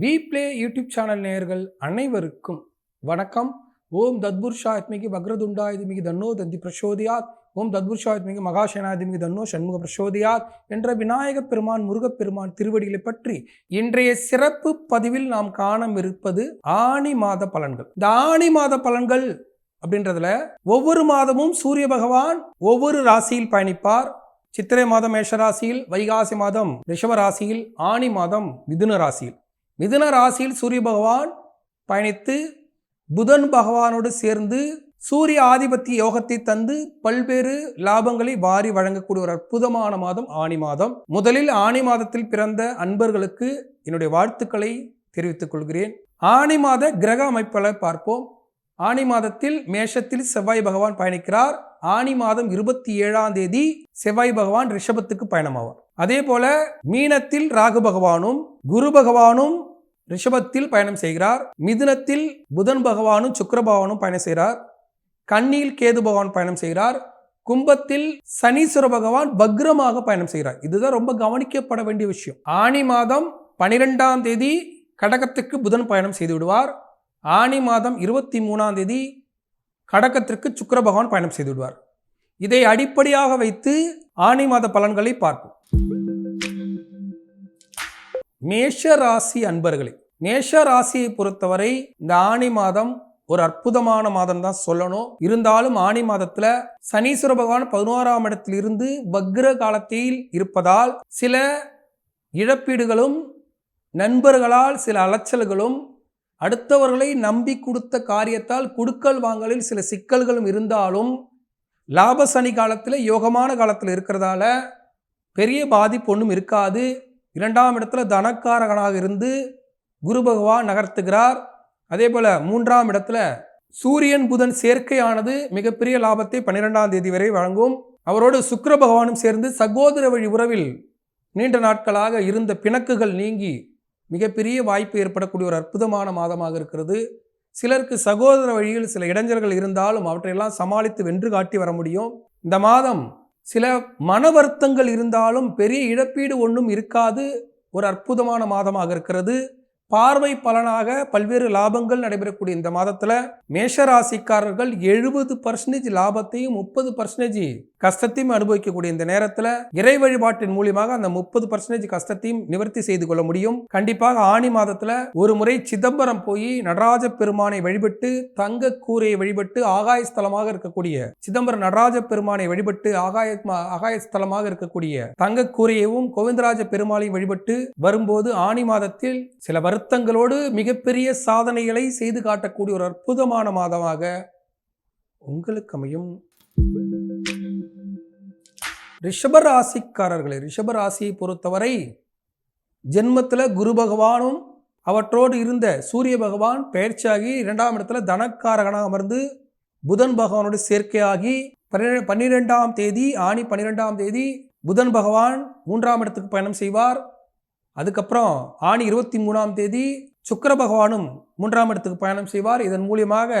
We play YouTube channel நேயர்கள் அனைவருக்கும் வணக்கம். ஓம் தத்புருஷாத்மிகி வக்ரதுண்டாயுதமிகி தன்னோ தந்தி பிரசோதியாத். ஓம் தத்புருஷாத்மிகி மகாசேனாதிமிகி தன்னோ சண்முக பிரசோதியாத் என்ற விநாயகப் பெருமான் முருகப்பெருமான் திருவடிகளை பற்றி இன்றைய சிறப்பு பதிவில் நாம் காணவிருப்பது ஆணி மாத பலன்கள். இந்த ஆணி மாத பலன்கள் அப்படின்றதுல ஒவ்வொரு மாதமும் சூரிய பகவான் ஒவ்வொரு ராசியில் பயணிப்பார். சித்திரை மாதம் மேஷராசியில் வைகாசி மாதம் ரிஷவராசியில் ஆணி மாதம் மிதுன ராசியில். மிதுன ராசியில் சூரிய பகவான் பயணித்து புதன் பகவானோடு சேர்ந்து சூரிய ஆதிபத்திய யோகத்தை தந்து பல்வேறு லாபங்களை வாரி வழங்கக்கூடிய ஒரு அற்புதமான மாதம் ஆணி மாதம். முதலில் ஆணி மாதத்தில் பிறந்த அன்பர்களுக்கு என்னுடைய வாழ்த்துக்களை தெரிவித்துக் கொள்கிறேன். ஆணி மாத கிரக அமைப்புகளை பார்ப்போம். ஆணி மாதத்தில் மேஷத்தில் செவ்வாய் பகவான் பயணிக்கிறார். ஆணி மாதம் இருபத்தி ஏழாம் தேதி செவ்வாய் பகவான் ரிஷபத்துக்கு பயணமாவார். அதே போல மீனத்தில் ராகு பகவானும் குரு பகவானும் ரிஷபத்தில் பயணம் செய்கிறார். மிதுனத்தில் புதன் பகவானும் சுக்கர பகவானும் பயணம் செய்கிறார். கண்ணியில் கேது பகவான் பயணம் செய்கிறார். கும்பத்தில் சனீஸ்வர பகவான் பக்ரமாக பயணம் செய்கிறார். இதுதான் ரொம்ப கவனிக்கப்பட வேண்டிய விஷயம். ஆணி மாதம் பனிரெண்டாம் தேதி கடகத்துக்கு புதன் பயணம் செய்து விடுவார். ஆணி மாதம் இருபத்தி மூணாம் தேதி கடக்கத்திற்கு சுக்கர பகவான் பயணம் செய்து விடுவார். இதை அடிப்படையாக வைத்து ஆணி மாத பலன்களை பார்ப்போம். மேஷ ராசி அன்பர்களே மேஷ ராசியை பொறுத்தவரை இந்த ஆணி மாதம் ஒரு அற்புதமான மாதம் தான் சொல்லணும். இருந்தாலும் ஆணி மாதத்துல சனீஸ்வர பகவான் பதினோராம் இடத்திலிருந்து பக்ர வக்ர காலத்தில் இருப்பதால் சில இழப்பீடுகளும் நண்பர்களால் சில அலைச்சல்களும் அடுத்தவர்களை நம்பி கொடுத்த காரியத்தால் குடுக்கல் வாங்கலில் சில சிக்கல்களும் இருந்தாலும் லாப சனி காலத்தில் யோகமான காலத்தில் இருக்கிறதால பெரிய பாதிப்பு ஒன்றும் இருக்காது. இரண்டாம் இடத்துல தனக்காரகனாக இருந்து குரு பகவான் நகர்த்துகிறார். அதே போல் மூன்றாம் இடத்துல சூரியன் புதன் சேர்க்கையானது மிகப்பெரிய லாபத்தை பன்னிரெண்டாம் தேதி வரை வழங்கும். அவரோடு சுக்கர பகவானும் சேர்ந்து சகோதர வழி உறவில் நீண்ட நாட்களாக இருந்த பிணக்குகள் நீங்கி மிகப்பெரிய வாய்ப்பு ஏற்படக்கூடிய ஒரு அற்புதமான மாதமாக இருக்கிறது. சிலருக்கு சகோதர வழியில் சில இடைஞ்சல்கள் இருந்தாலும் அவற்றையெல்லாம் சமாளித்து வென்று காட்டி வர முடியும். இந்த மாதம் சில மன வருத்தங்கள் இருந்தாலும் பெரிய இழப்பீடு ஒன்றும் இருக்காது. ஒரு அற்புதமான மாதமாக இருக்கிறது. பார்வை பலனாக பல்வேறு லாபங்கள் நடைபெறக்கூடிய இந்த மாதத்தில் மேஷராசிக்காரர்கள் எழுபது பர்சன்டேஜ் லாபத்தையும் முப்பது பர்சன்டேஜ் கஷ்டத்தையும் அனுபவிக்கக்கூடிய இந்த நேரத்தில் இறை வழிபாட்டின் மூலியமாக அந்த முப்பது பர்சன்டேஜ் கஷ்டத்தையும் நிவர்த்தி செய்து கொள்ள முடியும். கண்டிப்பாக ஆணி மாதத்தில் ஒரு முறை சிதம்பரம் போய் நடராஜ பெருமானை வழிபட்டு தங்க கூரையை வழிபட்டு ஆகாய ஸ்தலமாக இருக்கக்கூடிய சிதம்பரம் நடராஜ பெருமானை வழிபட்டு ஆகாய ஆகாய ஸ்தலமாக இருக்கக்கூடிய தங்க கூரையையும் கோவிந்தராஜ பெருமாளையும் வழிபட்டு வரும்போது ஆணி மாதத்தில் சில வருத்தங்களோடு மிகப்பெரிய சாதனைகளை செய்து காட்டக்கூடிய ஒரு அற்புதமான மாதமாக உங்களுக்கு அமையும் ரிஷபராசிக்காரர்களை ராசிக்காரர்களே ராசியை பொறுத்தவரை ஜென்மத்தில் குரு பகவானும் அவற்றோடு இருந்த சூரிய பகவான் பயிற்சியாகி இரண்டாம் இடத்துல தனக்காரகனாக அமர்ந்து புதன் பகவானோடு சேர்க்கையாகி பன்னிரெ- பன்னிரெண்டாம் தேதி ஆணி பன்னிரெண்டாம் தேதி புதன் பகவான் மூன்றாம் இடத்துக்கு பயணம் செய்வார். அதுக்கப்புறம் ஆணி இருபத்தி மூணாம் தேதி சுக்கர பகவானும் மூன்றாம் இடத்துக்கு பயணம் செய்வார். இதன் மூலியமாக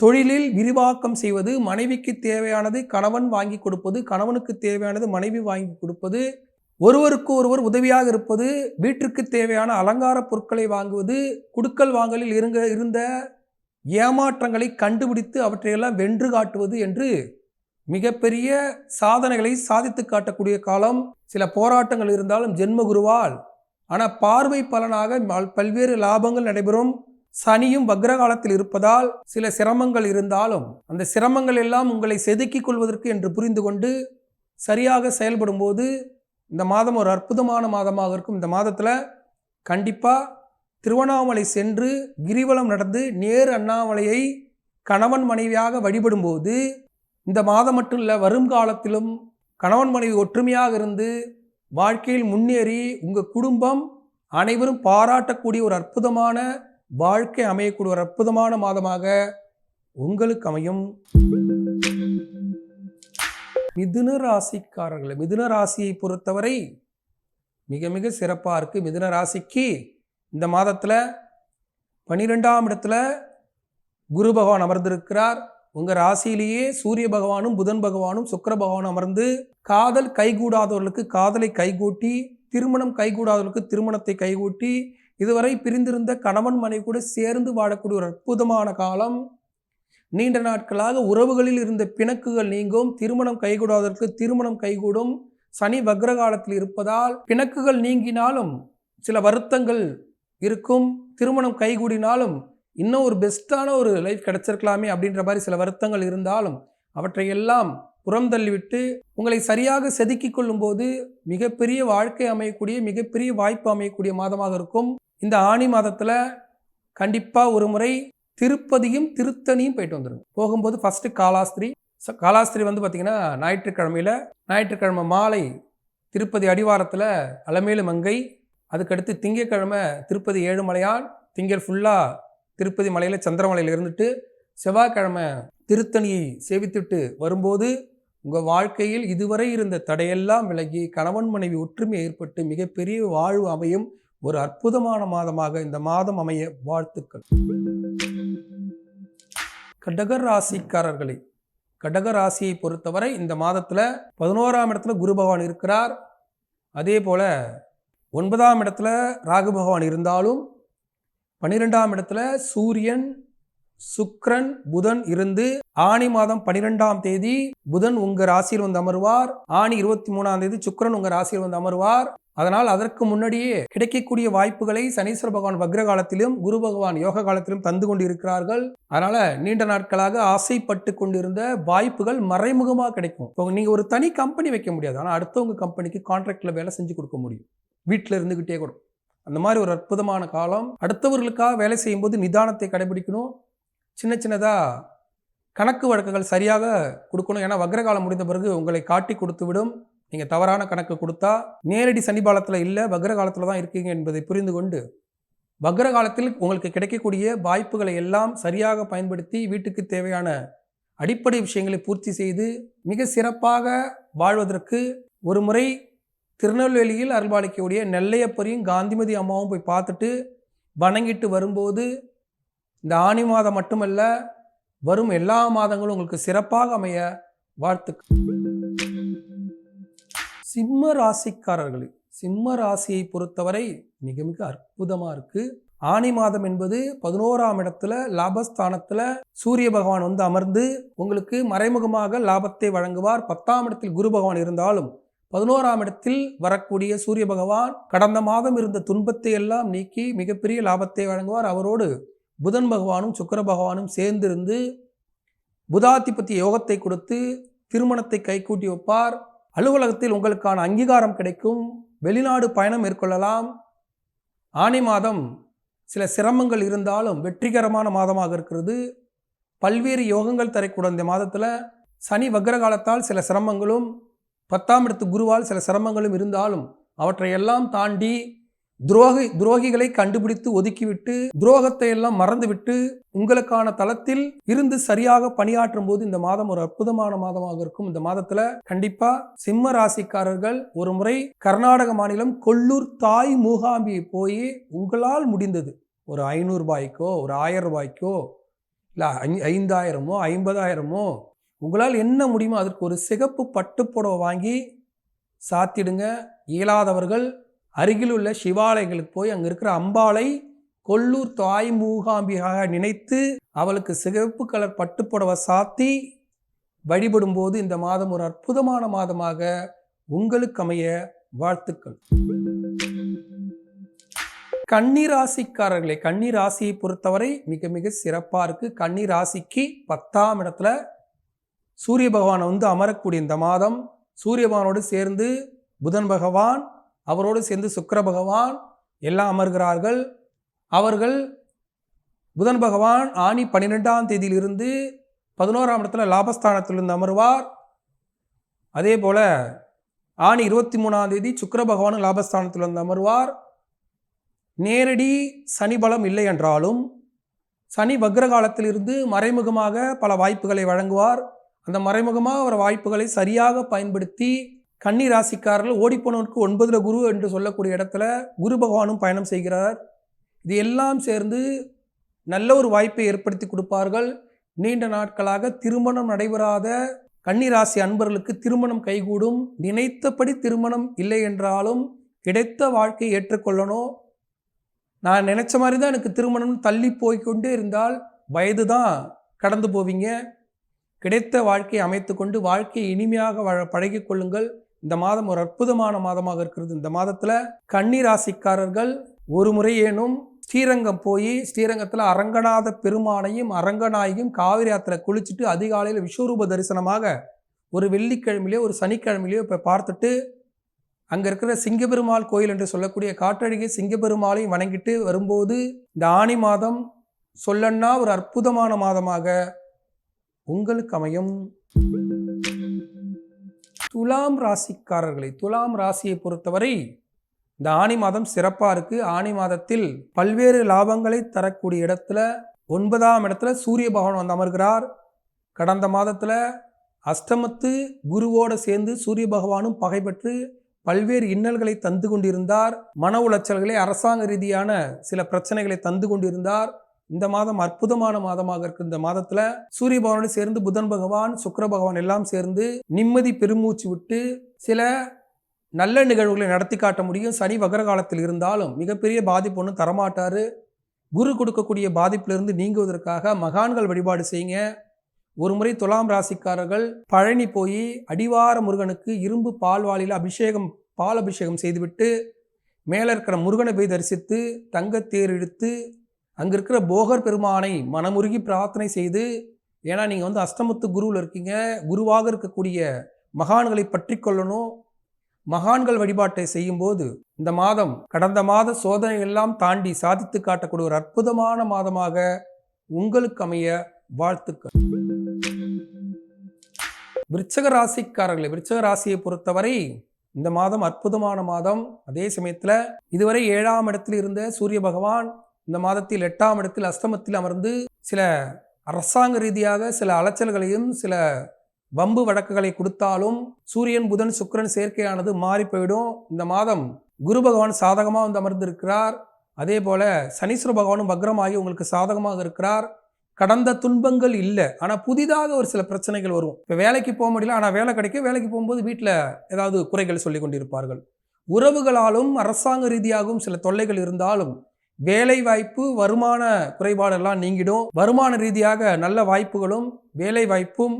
தொழிலில் விரிவாக்கம் செய்வது மனைவிக்கு தேவையானது கணவன் வாங்கி கொடுப்பது கணவனுக்கு தேவையானது மனைவி வாங்கி கொடுப்பது ஒருவருக்கு ஒருவர் உதவியாக இருப்பது வீட்டிற்கு தேவையான அலங்கார பொருட்களை வாங்குவது குடுக்கல் வாங்கலில் இருங்க இருந்த ஏமாற்றங்களை கண்டுபிடித்து அவற்றையெல்லாம் வென்று காட்டுவது என்று மிகப்பெரிய சாதனைகளை சாதித்து காட்டக்கூடிய காலம். சில போராட்டங்கள் இருந்தாலும் ஜென்ம குருவால் ஆனால் பார்வை பலனாக பல்வேறு லாபங்கள் நடைபெறும். சனியும் வக்ர காலத்தில் இருப்பதால் சில சிரமங்கள் இருந்தாலும் அந்த சிரமங்கள் எல்லாம் உங்களை செதுக்கிக் கொள்வதற்கு என்று புரிந்து கொண்டு சரியாக செயல்படும் போது இந்த மாதம் ஒரு அற்புதமான மாதமாக இருக்கும். இந்த மாதத்தில் கண்டிப்பாக திருவண்ணாமலை சென்று கிரிவலம் நடந்து நேர் அண்ணாமலையை கணவன் மனைவியாக வழிபடும்போது இந்த மாதம் மட்டும் இல்லை வரும் காலத்திலும் கணவன் மனைவி ஒற்றுமையாக இருந்து வாழ்க்கையில் முன்னேறி உங்கள் குடும்பம் அனைவரும் பாராட்டக்கூடிய ஒரு அற்புதமான வாழ்க்கை அமையக்கூடிய ஒரு அற்புதமான மாதமாக உங்களுக்கு அமையும். மிதுன ராசிக்காரர்கள் மிதுன ராசியை பொறுத்தவரை மிக மிக சிறப்பாக இருக்குது மிதுன ராசிக்கு இந்த மாதத்தில் பன்னிரெண்டாம் இடத்துல குரு பகவான் அமர்ந்திருக்கிறார். உங்கள் ராசியிலேயே சூரிய பகவானும் புதன் பகவானும் சுக்கிர பகவானும் அமர்ந்து காதல் கைகூடாதவர்களுக்கு காதலை கைகூட்டி திருமணம் கைகூடாதவர்களுக்கு திருமணத்தை கைகூட்டி இதுவரை பிரிந்திருந்த கணவன் மனைவி கூட சேர்ந்து வாழக்கூடிய ஒரு அற்புதமான காலம். நீண்ட நாட்களாக உறவுகளில் இருந்த பிணக்குகள் நீங்கும் திருமணம் கைகூடாதவர்களுக்கு திருமணம் கைகூடும் சனி வக்ர காலத்தில் இருப்பதால் பிணக்குகள் நீங்கினாலும் சில வருத்தங்கள் இருக்கும் திருமணம் கைகூடினாலும் இன்னும் ஒரு பெஸ்ட்டான ஒரு லைஃப் கிடச்சிருக்கலாமே அப்படின்ற மாதிரி சில வருத்தங்கள் இருந்தாலும் அவற்றையெல்லாம் புறம் தள்ளிவிட்டு உங்களை சரியாக செதுக்கி கொள்ளும்போது மிகப்பெரிய வாழ்க்கை அமையக்கூடிய மிகப்பெரிய வாய்ப்பு அமையக்கூடிய மாதமாக இருக்கும். இந்த ஆணி மாதத்தில் கண்டிப்பாக ஒரு முறை திருப்பதியும் திருத்தணியும் போயிட்டு வந்துடுங்க போகும்போது ஃபஸ்ட்டு காலாஸ்திரி. ச- காலாஸ்திரி வந்து பார்த்திங்கன்னா ஞாயிற்றுக்கிழமையில் ஞாயிற்றுக்கிழமை மாலை திருப்பதி அடிவாரத்தில் அலமேலு மங்கை அதுக்கடுத்து திங்கட்கிழமை திருப்பதி ஏழுமலையான் திங்கள் ஃபுல்லாக திருப்பதி மலையில் சந்திரமலையில் இருந்துட்டு செவ்வாய்க்கிழமை திருத்தணியை சேவித்துட்டு வரும்போது உங்கள் வாழ்க்கையில் இதுவரை இருந்த தடையெல்லாம் விலகி கணவன் மனைவி ஒற்றுமை ஏற்பட்டு மிகப்பெரிய வாழ்வு அமையும் ஒரு அற்புதமான மாதமாக இந்த மாதம் அமைய வாழ்த்துக்கள். கடக ராசிக்காரர்களே கடக ராசியை பொறுத்தவரை இந்த மாதத்தில் பதினோராம் இடத்துல குரு பகவான் இருக்கிறார். அதே போல் ஒன்பதாம் இடத்துல ராகு பகவான் இருந்தாலும் பன்னிரெண்டாம் இடத்துல சூரியன் சுக்ரன் புதன் இருந்து ஆணி மாதம் பனிரெண்டாம் தேதி புதன் உங்க ராசியில் வந்து அமர்வார். ஆணி இருபத்தி மூணாம் தேதி சுக்கிரன் உங்க ராசியில் வந்து அமர்வார். அதனால் அதற்கு முன்னாடியே கிடைக்கக்கூடிய வாய்ப்புகளை சனீஸ்வர பகவான் வக்ர காலத்திலும் குரு பகவான் யோக காலத்திலும் தந்து கொண்டு இருக்கிறார்கள் அதனால நீண்ட நாட்களாக ஆசைப்பட்டு கொண்டிருந்த வாய்ப்புகள் மறைமுகமாக கிடைக்கும். இப்போ நீங்க ஒரு தனி கம்பெனி வைக்க முடியாது. ஆனால் அடுத்தவங்க கம்பெனிக்கு கான்ட்ராக்ட்ல வேலை செஞ்சு கொடுக்க முடியும். வீட்டில் இருந்துகிட்டே கூட. அந்த மாதிரி ஒரு அற்புதமான காலம். அடுத்தவர்களுக்காக வேலை செய்யும்போது நிதானத்தை கடைபிடிக்கணும். சின்ன சின்னதாக கணக்கு வழக்குகள் சரியாக கொடுக்கணும். ஏன்னா வக்ரகாலம் முடிந்த பிறகு உங்களை காட்டி கொடுத்து விடும். நீங்கள் தவறான கணக்கு கொடுத்தா நேரடி சனிபாலத்தில் இல்லை வக்ர காலத்தில் தான் இருக்கீங்க என்பதை புரிந்து கொண்டு வக்ர காலத்தில் உங்களுக்கு கிடைக்கக்கூடிய வாய்ப்புகளை எல்லாம் சரியாக பயன்படுத்தி வீட்டுக்கு தேவையான அடிப்படை விஷயங்களை பூர்த்தி செய்து மிக சிறப்பாக வாழ்வதற்கு ஒரு முறை திருநெல்வேலியில் அருள்பாலிக்கக்கூடிய நெல்லையப்பரையும் காந்திமதி அம்மாவும் போய் பார்த்துட்டு வணங்கிட்டு வரும்போது இந்த ஆணி மாதம் மட்டுமல்ல வரும் எல்லா மாதங்களும் உங்களுக்கு சிறப்பாக அமைய வாழ்த்துக்கள் சிம்ம ராசிக்காரர்களே சிம்ம ராசியை பொறுத்தவரை மிக மிக அற்புதமாக இருக்குது ஆணி மாதம் என்பது பதினோராம் இடத்துல லாபஸ்தானத்தில் சூரிய பகவான் வந்து அமர்ந்து உங்களுக்கு மறைமுகமாக லாபத்தை வழங்குவார். பத்தாம் இடத்தில் குரு பகவான் இருந்தாலும் பதினோராம் இடத்தில் வரக்கூடிய சூரிய பகவான் கடந்த மாதம் இருந்த துன்பத்தை எல்லாம் நீக்கி மிகப்பெரிய லாபத்தை வழங்குவார். அவரோடு புதன் பகவானும் சுக்கிர பகவானும் சேர்ந்திருந்து புதாதிபத்தி யோகத்தை கொடுத்து திருமணத்தை கைகூட்டி வைப்பார். அலுவலகத்தில் உங்களுக்கான அங்கீகாரம் கிடைக்கும். வெளிநாடு பயணம் மேற்கொள்ளலாம். ஆனி மாதம் சில சிரமங்கள் இருந்தாலும் வெற்றிகரமான மாதமாக இருக்கிறது. பல்வேறு யோகங்கள் தரக்கூடிய இந்த மாதத்தில் சனி வக்ர காலத்தால் சில சிரமங்களும் பத்தாம் இடத்து குருவால் சில சிரமங்களும் இருந்தாலும் அவற்றையெல்லாம் தாண்டி துரோகி துரோகிகளை கண்டுபிடித்து ஒதுக்கிவிட்டு துரோகத்தை எல்லாம் மறந்துவிட்டு உங்களுக்கான தளத்தில் இருந்து சரியாக பணியாற்றும் போது இந்த மாதம் ஒரு அற்புதமான மாதமாக இருக்கும். இந்த மாதத்துல கண்டிப்பா சிம்ம ராசிக்காரர்கள் ஒரு முறை கர்நாடக மாநிலம் கொல்லூர் தாய் மூகாம்பியை போய் உங்களால் முடிந்தது. ஒரு ஐநூறுபாய்க்கோ ஒரு ஆயிரம் ரூபாய்க்கோ இல்லை ஐந்தாயிரமோ ஐம்பதாயிரமோ உங்களால் என்ன முடியுமோ அதற்கு ஒரு சிகப்பு பட்டுப்புடவை வாங்கி சாத்திடுங்க. இயலாதவர்கள் அருகில் உள்ள சிவாலயங்களுக்கு போய் அங்கே இருக்கிற அம்பாளை கொல்லூர் தாய் மூகாம்பிகாக நினைத்து அவளுக்கு சிகப்பு கலர் பட்டுப்புடவை சாத்தி வழிபடும்போது இந்த மாதம் ஒரு அற்புதமான மாதமாக உங்களுக்கு அமைய வாழ்த்துக்கள். கன்னி ராசிக்காரர்களே ராசியை பொறுத்தவரை மிக மிக சிறப்பாக இருக்குது கன்னிராசிக்கு பத்தாம் இடத்துல சூரிய பகவானை வந்து அமரக்கூடிய இந்த மாதம் சூரிய பகவானோடு சேர்ந்து புதன் பகவான் அவரோடு சேர்ந்து சுக்கர பகவான் எல்லாம் அமர்கிறார்கள். அவர்கள் புதன் பகவான் ஆணி பன்னிரெண்டாம் தேதியிலிருந்து பதினோராம் இடத்துல லாபஸ்தானத்திலிருந்து அமர்வார். அதே போல் ஆணி இருபத்தி மூணாம் தேதி சுக்கர பகவானும் லாபஸ்தானத்திலிருந்து அமர்வார். நேரடி சனி பலம் இல்லை என்றாலும் சனி வக்ர காலத்திலிருந்து மறைமுகமாக பல வாய்ப்புகளை வழங்குவார். அந்த மறைமுகமாக அவர் வாய்ப்புகளை சரியாக பயன்படுத்தி கன்னி ராசிக்காரர்கள் ஓடிப்போனவனுக்கு ஒன்பதுல குரு என்று சொல்லக்கூடிய இடத்துல குரு பகவானும் பயணம் செய்கிறார். இது எல்லாம் சேர்ந்து நல்ல ஒரு வாய்ப்பை ஏற்படுத்தி கொடுப்பார்கள். நீண்ட நாட்களாக திருமணம் நடைபெறாத கன்னி ராசி அன்பர்களுக்கு திருமணம் கைகூடும். நினைத்தபடி திருமணம் இல்லை என்றாலும் கிடைத்த வாழ்க்கையை ஏற்றுக்கொள்ளணும். நான் நினைச்ச மாதிரி தான் எனக்கு திருமணம் தள்ளி போய்க்கொண்டே இருந்தால் வயது தான் கடந்து போவீங்க. கிடைத்த வாழ்க்கையை அமைத்துக்கொண்டு வாழ்க்கையை இனிமையாக வாழ பழகிக் கொள்ளுங்கள். இந்த மாதம் ஒரு அற்புதமான மாதமாக இருக்கிறது. இந்த மாதத்தில் கன்னிராசிக்காரர்கள் ஒரு முறையேனும் ஸ்ரீரங்கம் போய் ஸ்ரீரங்கத்தில் அரங்கநாத பெருமானையும் அரங்கநாயகியும் காவிரி ஆற்றுல குளிச்சுட்டு அதிகாலையில் விஸ்வரூப தரிசனமாக ஒரு வெள்ளிக்கிழமையிலையோ ஒரு சனிக்கிழமையிலேயோ இப்போ பார்த்துட்டு அங்கே இருக்கிற சிங்கப்பெருமாள் கோயில் என்று சொல்லக்கூடிய காற்றழகி சிங்கப்பெருமாளையும் வணங்கிட்டு வரும்போது இந்த ஆணி மாதம் சொல்லன்னா ஒரு அற்புதமான மாதமாக உங்களுக்கு அமையும் துலாம் ராசிக்காரர்களை துலாம் ராசியை பொறுத்தவரை இந்த ஆணி மாதம் சிறப்பாக இருக்குது ஆணி மாதத்தில் பல்வேறு லாபங்களை தரக்கூடிய இடத்துல ஒன்பதாம் இடத்துல சூரிய பகவான் வந்து அமர்கிறார் கடந்த மாதத்தில் அஷ்டமத்து குருவோடு சேர்ந்து சூரிய பகவானும் பகை பெற்று பல்வேறு இன்னல்களை தந்து கொண்டிருந்தார். மன உளைச்சல்களை அரசாங்க ரீதியான சில பிரச்சனைகளை தந்து கொண்டிருந்தார். இந்த மாதம் அற்புதமான மாதமாக இருக்கு. இந்த மாதத்துல சூரிய பகவானோடு சேர்ந்து புதன் பகவான் சுக்கர பகவான் எல்லாம் சேர்ந்து நிம்மதி பெருமூச்சு விட்டு சில நல்ல நிகழ்வுகளை நடத்தி காட்ட முடியும். சனி வகர காலத்தில் இருந்தாலும் மிகப்பெரிய பாதிப்பு ஒன்றும் தரமாட்டாரு. குரு கொடுக்கக்கூடிய பாதிப்பிலிருந்து நீங்குவதற்காக மகான்கள் வழிபாடு செய்யுங்க. ஒரு முறை துலாம் ராசிக்காரர்கள் பழனி போய் அடிவார முருகனுக்கு இரும்பு பால்வாளியில் அபிஷேகம் பால் அபிஷேகம் செய்துவிட்டு மேலே இருக்கிற முருகனை போய் தரிசித்து தங்கத்தேர் இழுத்து அங்கே இருக்கிற போகர் பெருமானை மனமுருகி பிரார்த்தனை செய்து ஏன்னா நீங்கள் வந்து அஷ்டமத்து குருவில் இருக்கீங்க குருவாக இருக்கக்கூடிய மகான்களை பற்றி கொள்ளணும். மகான்கள் வழிபாட்டை செய்யும்போது இந்த மாதம் கடந்த மாத சோதனை எல்லாம் தாண்டி சாதித்து காட்டக்கூடிய ஒரு அற்புதமான மாதமாக உங்களுக்கு அமைய வாழ்த்துக்கள். விருச்சக ராசிக்காரர்களை விருச்சக ராசியை பொறுத்தவரை இந்த மாதம் அற்புதமான மாதம். அதே சமயத்தில் இதுவரை ஏழாம் இடத்தில் இருந்த சூரிய பகவான் இந்த மாதத்தில் எட்டாம் இடத்தில் அஸ்தமத்தில் அமர்ந்து சில அரசாங்க ரீதியாக சில அலைச்சல்களையும் சில வம்பு வழக்குகளை கொடுத்தாலும் சூரியன் புதன் சுக்கிரன் சேர்க்கையானது மாறி போயிடும். இந்த மாதம் குரு பகவான் சாதகமாக வந்து அமர்ந்திருக்கிறார். அதே போல சனீஸ்வர பகவானும் வக்ரமாகி உங்களுக்கு சாதகமாக இருக்கிறார். கடந்த துன்பங்கள் இல்லை. ஆனால் புதிதாக ஒரு சில பிரச்சனைகள் வரும். இப்போ வேலைக்கு போக முடியல. ஆனால் வேலை கிடைக்க வேலைக்கு போகும்போது வீட்டில் ஏதாவது குறைகள் சொல்லி கொண்டிருப்பார்கள். உறவுகளாலும் அரசாங்க ரீதியாகவும் சில தொல்லைகள் இருந்தாலும் வேலை வாய்ப்பு வருமான குறைபாடெல்லாம் நீங்கிடும். வருமான ரீதியாக நல்ல வாய்ப்புகளும் வேலை வாய்ப்பும்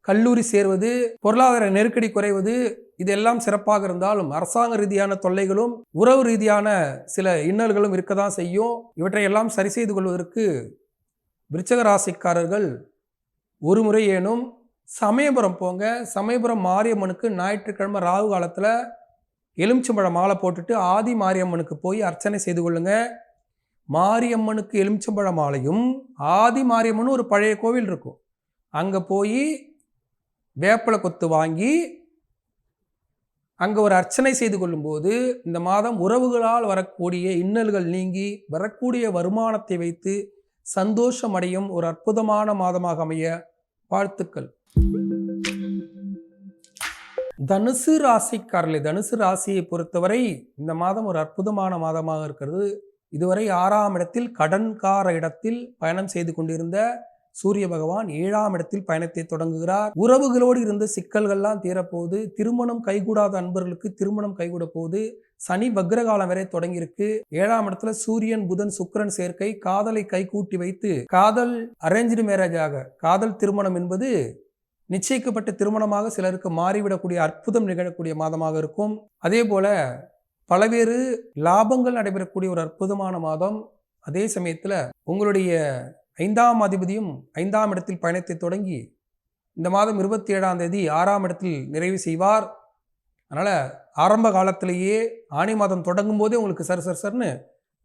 கல்லூரி சேர்வது பொருளாதார நெருக்கடி குறைவது இதெல்லாம் சிறப்பாக இருந்தாலும் அரசாங்க ரீதியான தொல்லைகளும் உறவு ரீதியான சில இன்னல்களும் இருக்க தான் செய்யும். இவற்றையெல்லாம் சரி செய்து கொள்வதற்கு விருச்சக ராசிக்காரர்கள் ஒரு முறை ஏனும் சமயபுரம் போங்க. சமயபுரம் மாரியம்மனுக்கு ஞாயிற்றுக்கிழமை ராகு காலத்தில் எலுமிச்சம்பழ மாலை போட்டுட்டு ஆதி மாரியம்மனுக்கு போய் அர்ச்சனை செய்து கொள்ளுங்க. மாரியம்மனுக்கு எலுமிச்சம்பழ மாலையும் ஆதி மாரியம்மன் ஒரு பழைய கோவில் இருக்கும். அங்கே போய் வேப்பலை கொத்து வாங்கி அங்கே ஒரு அர்ச்சனை செய்து கொள்ளும்போது இந்த மாதம் உறவுகளால் வரக்கூடிய இன்னல்கள் நீங்கி வரக்கூடிய வருமானத்தை வைத்து சந்தோஷம் அடையும் ஒரு அற்புதமான மாதமாக அமைய வாழ்த்துக்கள். தனுசு ராசிக்காரர்களே தனுசு ராசியை பொறுத்தவரை இந்த மாதம் ஒரு அற்புதமான மாதமாக இருக்கிறது. இதுவரை ஆறாம் இடத்தில் கடன்கார இடத்தில் பயணம் செய்து கொண்டிருந்த சூரிய பகவான் ஏழாம் இடத்தில் பயணத்தை தொடங்குகிறார். உறவுகளோடு இருந்த சிக்கல்கள்லாம் தீரப்போகுது. திருமணம் கைகூடாத அன்பர்களுக்கு திருமணம் கைகூட போகுது. சனி வக்ரகாலம் வரை தொடங்கியிருக்கு. ஏழாம் இடத்துல சூரியன் புதன் சுக்கிரன் சேர்க்கை காதலை கைகூட்டி வைத்து காதல் அரேஞ்சு மேரேஜாக காதல் திருமணம் என்பது நிச்சயிக்கப்பட்ட திருமணமாக சிலருக்கு மாறிவிடக்கூடிய அற்புதம் நிகழக்கூடிய மாதமாக இருக்கும். அதே போல பலவேறு லாபங்கள் நடைபெறக்கூடிய ஒரு அற்புதமான மாதம். அதே சமயத்தில் உங்களுடைய ஐந்தாம் அதிபதியும் ஐந்தாம் இடத்தில் பயணத்தை தொடங்கி இந்த மாதம் இருபத்தி ஏழாம் தேதி ஆறாம் இடத்தில் நிறைவு செய்வார். அதனால் ஆரம்ப காலத்திலேயே ஆணி மாதம் தொடங்கும் போதே உங்களுக்கு சர் சர் சர்னு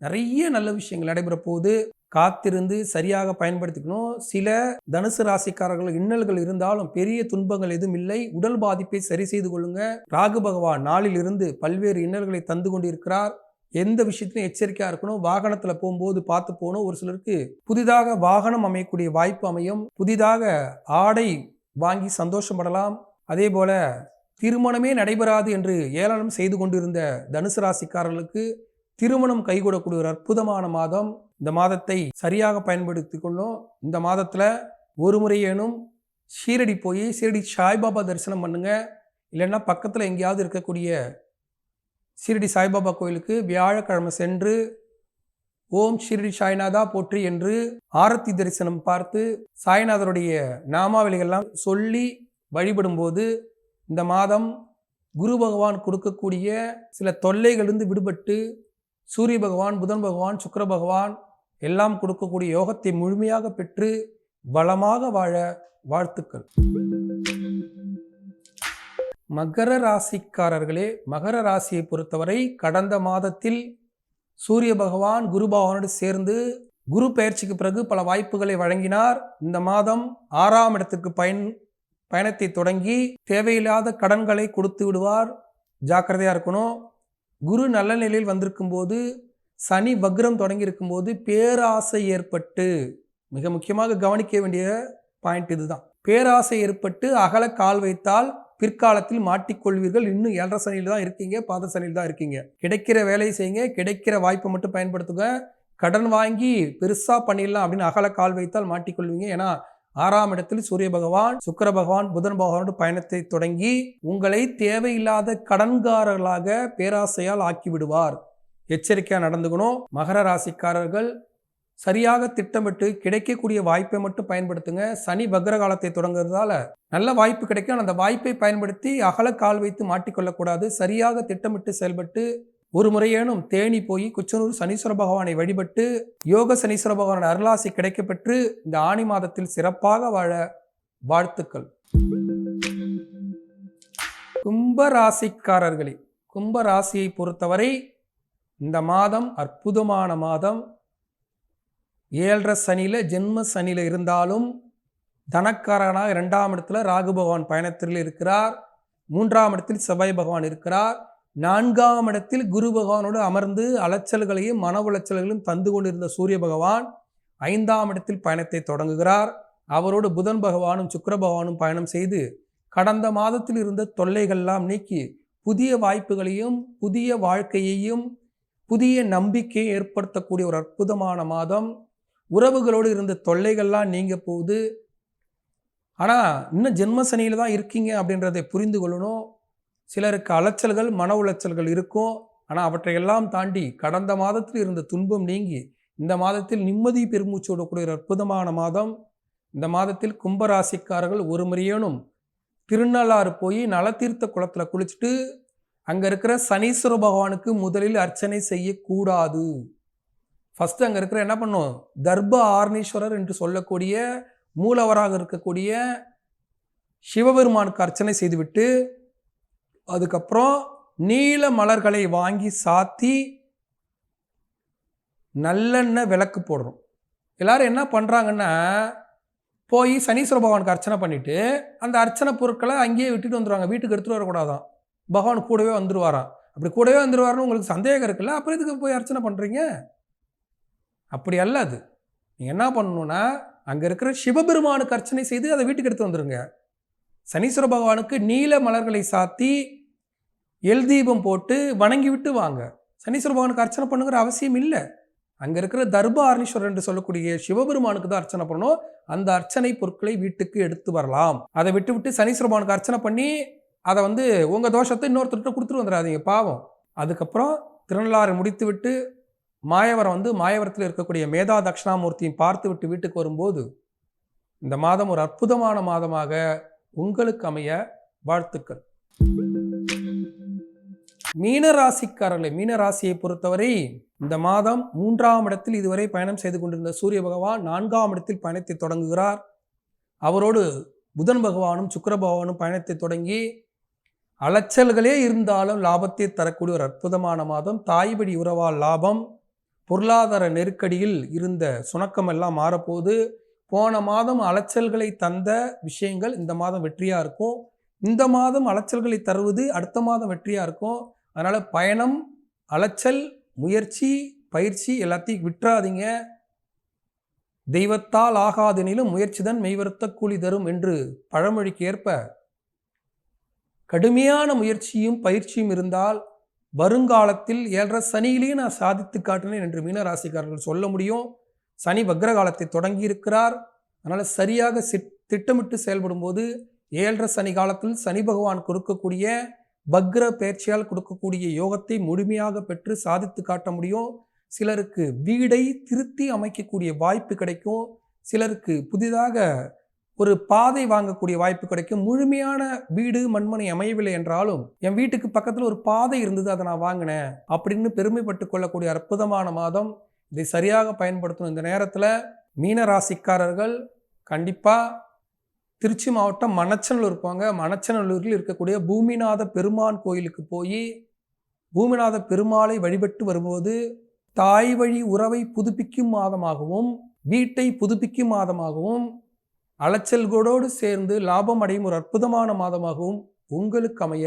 நிறைய நல்ல விஷயங்கள் நடைபெற போகுது காத்திருந்து சரியாக பயன்படுத்திக்கணும். சில தனுசு ராசிக்காரர்கள் இன்னல்கள் இருந்தாலும் பெரிய துன்பங்கள் எதுவும் இல்லை. உடல் பாதிப்பை சரி செய்து கொள்ளுங்க. ராகு பகவான் நாளில் இருந்து பல்வேறு இன்னல்களை தந்து கொண்டிருக்கிறார். எந்த விஷயத்திலும் எச்சரிக்கையாக இருக்கணும். வாகனத்தில் போகும்போது பார்த்து போகணும். ஒரு சிலருக்கு புதிதாக வாகனம் அமையக்கூடிய வாய்ப்பு அமையும். புதிதாக ஆடை வாங்கி சந்தோஷப்படலாம். அதே போல திருமணமே நடைபெறாது என்று ஏளனம் செய்து கொண்டிருந்த தனுசு ராசிக்காரர்களுக்கு திருமணம் கைகூடக்கூடிய ஒரு அற்புதமான மாதம். இந்த மாதத்தை சரியாக பயன்படுத்தி கொள்ளும். இந்த மாதத்தில் ஒரு முறையேனும் ஷீரடி போய் ஷீரடி சாய்பாபா தரிசனம் பண்ணுங்க. இல்லைன்னா பக்கத்தில் எங்கேயாவது இருக்கக்கூடிய ஷீரடி சாய்பாபா கோயிலுக்கு வியாழக்கிழமை சென்று ஓம் ஷீரடி சாய்நாதா போற்றி என்று ஆரத்தி தரிசனம் பார்த்து சாய்நாதருடைய நாமாவளிகள்லாம் சொல்லி வழிபடும்போது இந்த மாதம் குரு பகவான் கொடுக்கக்கூடிய சில தொல்லைகளிலிருந்து விடுபட்டு சூரிய பகவான் புதன் பகவான் சுக்கர பகவான் எல்லாம் கொடுக்கக்கூடிய யோகத்தை முழுமையாக பெற்று வளமாக வாழ வாழ்த்துக்கள். மகர ராசிக்காரர்களே மகர ராசியை பொறுத்தவரை கடந்த மாதத்தில் சூரிய பகவான் குரு பகவானோடு சேர்ந்து குரு பயிற்சிக்கு பிறகு பல வாய்ப்புகளை வழங்கினார். இந்த மாதம் ஆறாம் இடத்திற்கு பயன் பயணத்தை தொடங்கி தேவையில்லாத கடன்களை கொடுத்து விடுவார். ஜாக்கிரதையாக இருக்கணும். குரு நல்ல நிலையில் வந்திருக்கும் போது சனி வக்ரம் தொடங்கி இருக்கும்போது பேராசை ஏற்பட்டு மிக முக்கியமாக கவனிக்க வேண்டிய பாயிண்ட் இதுதான். பேராசை ஏற்பட்டு அகல கால் வைத்தால் பிற்காலத்தில் மாட்டிக்கொள்வீர்கள். இன்னும் ஏழரை சனியில் தான் இருக்கீங்க பாத சனியில் தான் இருக்கீங்க. கிடைக்கிற வேலையை செய்யுங்க கிடைக்கிற வாய்ப்பை மட்டும் பயன்படுத்துங்க. கடன் வாங்கி பெருசா பண்ணிடலாம் அப்படின்னு அகல கால் வைத்தால் மாட்டிக்கொள்வீங்க. ஏன்னா ஆறாம் இடத்தில் சூரிய பகவான் சுக்கர பகவான் புதன் பகவானோட பயணத்தை தொடங்கி உங்களை தேவையில்லாத கடன்காரர்களாக பேராசையால் ஆக்கி விடுவார் எச்சரிக்கையாக நடந்துக்கணும். மகர ராசிக்காரர்கள் சரியாக திட்டமிட்டு கிடைக்கக்கூடிய வாய்ப்பை மட்டும் பயன்படுத்துங்க. சனி பக்ர காலத்தை தொடங்குறதால நல்ல வாய்ப்பு கிடைக்கும். அந்த வாய்ப்பை பயன்படுத்தி அகல கால் வைத்து மாட்டிக்கொள்ளக்கூடாது. சரியாக திட்டமிட்டு செயல்பட்டு ஒரு முறையேனும் தேனி போய் குச்சனூர் சனீஸ்வர பகவானை வழிபட்டு யோக சனீஸ்வர பகவான் அருளாசி கிடைக்கப்பெற்று இந்த ஆணி மாதத்தில் சிறப்பாக வாழ வாழ்த்துக்கள். கும்ப ராசிக்காரர்களே கும்ப ராசியை பொறுத்தவரை இந்த மாதம் அற்புதமான மாதம். ஏழரை சனியில் ஜென்ம சனியில் இருந்தாலும் தனக்காரனாக இரண்டாம் இடத்துல ராகு பகவான் பயணத்தில் இருக்கிறார். மூன்றாம் இடத்தில் செவ்வாய் பகவான் இருக்கிறார். நான்காம் இடத்தில் குரு பகவானோடு அமர்ந்து அலைச்சல்களையும் மன உளைச்சல்களையும் தந்து கொண்டிருந்த சூரிய பகவான் ஐந்தாம் இடத்தில் பயணத்தை தொடங்குகிறார். அவரோடு புதன் பகவானும் சுக்கர பகவானும் பயணம் செய்து கடந்த மாதத்தில் இருந்த தொல்லைகள்லாம் நீக்கி புதிய வாய்ப்புகளையும் புதிய வாழ்க்கையையும் புதிய நம்பிக்கையை ஏற்படுத்தக்கூடிய ஒரு அற்புதமான மாதம். உறவுகளோடு இருந்த தொல்லைகள்லாம் நீங்க போகுது. ஆனால் இன்னும் ஜென்ம சனியில் தான் இருக்கீங்க அப்படின்றதை புரிந்து கொள்ளணும். சிலருக்கு அலைச்சல்கள் மன உளைச்சல்கள் இருக்கும். ஆனால் அவற்றையெல்லாம் தாண்டி கடந்த மாதத்தில் இருந்த துன்பம் நீங்கி இந்த மாதத்தில் நிம்மதி பெருமூச்சு விடக்கூடிய ஒரு அற்புதமான மாதம். இந்த மாதத்தில் கும்பராசிக்காரர்கள் ஒரு முறையேனும் திருநள்ளாறு போய் நலத்தீர்த்த குளத்தில் குளிச்சுட்டு அங்கே இருக்கிற சனீஸ்வர பகவானுக்கு முதலில் அர்ச்சனை செய்யக்கூடாது. ஃபஸ்ட்டு அங்கே இருக்கிற என்ன பண்ணும்? தர்ப ஆர்ணீஸ்வரர் என்று சொல்லக்கூடிய மூலவராக இருக்கக்கூடிய சிவபெருமானுக்கு அர்ச்சனை செய்துவிட்டு அதுக்கப்புறம் நீல மலர்களை வாங்கி சாத்தி நல்லெண்ணெய் விளக்கு போடுறோம். எல்லாரும் என்ன பண்ணுறாங்கன்னா போய் சனீஸ்வர பகவானுக்கு அர்ச்சனை பண்ணிவிட்டு அந்த அர்ச்சனை பொருட்களை அங்கேயே விட்டுட்டு வந்துடுவாங்க வீட்டுக்கு எடுத்துகிட்டு வரக்கூடாதான். பகவான் கூடவே வந்துடுவாராம் அப்படி கூடவே வந்துடுவாருன்னு உங்களுக்கு சந்தேகம் இருக்குல்ல? அப்புறம் இதுக்கு போய் அர்ச்சனை பண்ணுறீங்க அப்படி அல்ல அது. நீங்கள் என்ன பண்ணணும்னா அங்கே இருக்கிற சிவபெருமானுக்கு அர்ச்சனை செய்து அதை வீட்டுக்கு எடுத்து வந்துடுங்க சனீஸ்வர பகவானுக்கு நீல மலர்களை சாத்தி எல் தீபம் போட்டு வணங்கி விட்டு வாங்க. சனீஸ்வர பகவானுக்கு அர்ச்சனை பண்ணுங்கிற அவசியம் இல்லை. அங்கே இருக்கிற தர்பாரணீஸ்வரர் என்று சொல்லக்கூடிய சிவபெருமானுக்கு தான் அர்ச்சனை பண்ணணும். அந்த அர்ச்சனை பொருட்களை வீட்டுக்கு எடுத்து வரலாம். அதை விட்டு விட்டு சனீஸ்வர பகவானுக்கு அர்ச்சனை பண்ணி அதை வந்து உங்கள் தோஷத்தை இன்னொருத்தர்கிட்ட கொடுத்துட்டு வந்துடாதீங்க பாவம். அதுக்கப்புறம் திருநள்ளாறு முடித்து விட்டு மாயவரம் வந்து மாயவரத்தில் இருக்கக்கூடிய மேதா தட்சிணாமூர்த்தியும் பார்த்து விட்டு வீட்டுக்கு வரும்போது இந்த மாதம் ஒரு அற்புதமான மாதமாக உங்களுக்கு அமைய வாழ்த்துக்கள். மீனராசிக்காரர்களை மீனராசியை பொறுத்தவரை இந்த மாதம் மூன்றாம் இடத்தில் இதுவரை பயணம் செய்து கொண்டிருந்த சூரிய பகவான் நான்காம் இடத்தில் பயணத்தை தொடங்குகிறார். அவரோடு புதன் பகவானும் சுக்கர பகவானும் பயணத்தை தொடங்கி அலைச்சல்களே இருந்தாலும் லாபத்தை தரக்கூடிய ஒரு அற்புதமான மாதம். தாய்படி உறவால் லாபம். பொருளாதார நெருக்கடியில் இருந்த சுணக்கம் எல்லாம் மாறப்போகுது. போன மாதம் அலைச்சல்களை தந்த விஷயங்கள் இந்த மாதம் வெற்றியாக இருக்கும். இந்த மாதம் அலைச்சல்களை தருவது அடுத்த மாதம் வெற்றியாக இருக்கும். அதனால் பயணம் அலைச்சல் முயற்சி பயிற்சி எல்லாத்தையும் விட்டுறாதீங்க. தெய்வத்தால் ஆகாதெனிலும் முயற்சிதான் மெய்வருத்த கூலி தரும் என்று பழமொழிக்கு ஏற்ப கடுமையான முயற்சியும் பயிற்சியும் இருந்தால் வருங்காலத்தில் ஏழரை சனியிலேயே நான் சாதித்து காட்டினேன் என்று மீனராசிக்காரர்கள் சொல்ல முடியும். சனி வக்ர காலத்தை தொடங்கி இருக்கிறார் அதனால் சரியாக சிட் திட்டமிட்டு செயல்படும் போது ஏழரை சனி காலத்தில் சனி பகவான் கொடுக்கக்கூடிய பக்ர பயிற்சியால் கொடுக்கக்கூடிய யோகத்தை முழுமையாக பெற்று சாதித்து காட்ட முடியும். சிலருக்கு வீடை திருத்தி அமைக்கக்கூடிய வாய்ப்பு கிடைக்கும். சிலருக்கு புதிதாக ஒரு பாதை வாங்கக்கூடிய வாய்ப்பு கிடைக்கும். முழுமையான வீடு மண்மனை அமையவில்லை என்றாலும் என் வீட்டுக்கு பக்கத்தில் ஒரு பாதை இருந்தது அதை நான் வாங்கினேன். அப்படின்னு பெருமைப்பட்டு கொள்ளக்கூடிய அற்புதமான மாதம். இதை சரியாக பயன்படுத்தணும். இந்த நேரத்தில் மீன ராசிக்காரர்கள் கண்டிப்பாக திருச்சி மாவட்டம் மணச்சநல்லூர் போங்க. மணச்சநல்லூரில் இருக்கக்கூடிய பூமிநாத பெருமான் கோயிலுக்கு போய் பூமிநாத பெருமாளை வழிபட்டு வரும்போது தாய் வழி உறவை புதுப்பிக்கும் மாதமாகவும் வீட்டை புதுப்பிக்கும் மாதமாகவும் அலைச்சல்களோடு சேர்ந்து லாபம் அடையும் ஒரு அற்புதமான மாதமாகவும் உங்களுக்கு அமைய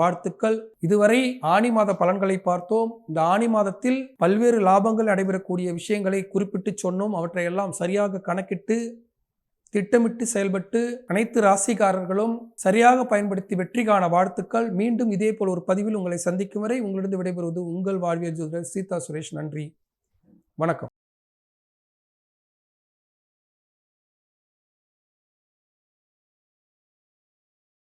வாழ்த்துக்கள். இதுவரை ஆணி மாத பலன்களை பார்த்தோம். இந்த ஆணி மாதத்தில் பல்வேறு லாபங்கள் நடைபெறக்கூடிய விஷயங்களை குறிப்பிட்டு சொன்னோம். அவற்றையெல்லாம் சரியாக கணக்கிட்டு திட்டமிட்டு செயல்பட்டு அனைத்து ராசிக்காரர்களும் சரியாக பயன்படுத்தி வெற்றி காண வாழ்த்துக்கள். மீண்டும் இதேபோல் ஒரு பதிவில் உங்களை சந்திக்கும் வரை உங்களிடம் விடைபெறுவது உங்கள் வாழ்வியல் ஜோதிடர் சீதா சுரேஷ். நன்றி. வணக்கம்.